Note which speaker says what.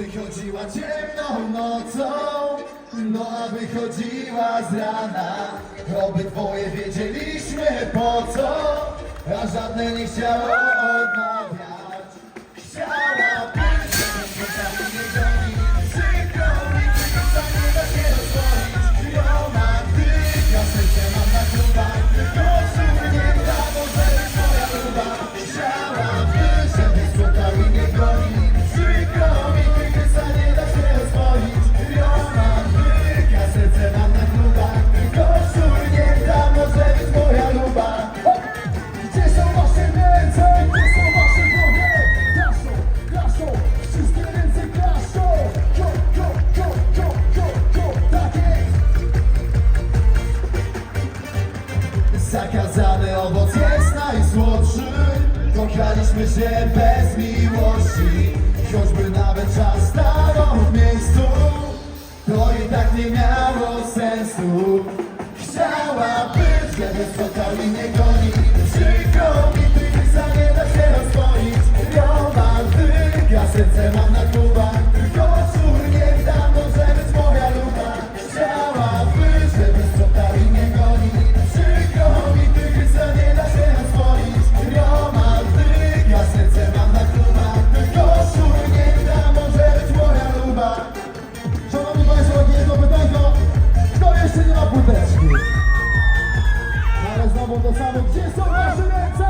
Speaker 1: Przychodziła ciemną nocą, no a wychodziła z rana. Obydwoje wiedzieliśmy po co, a żadne nie chciało odmawiać. Zakazany owoc jest najsłodszy. Kochaliśmy się bez miłości Choćby nawet czas stanął w miejscu. To i tak nie miało sensu. Chciała być, żeby spotkał i nie goni. Przykro mi, ty za nie da się rozwoić. Romantyka, serce klubach jeszcze nie ma buteczki. Ale znowu to samo, gdzie są nasze ręce?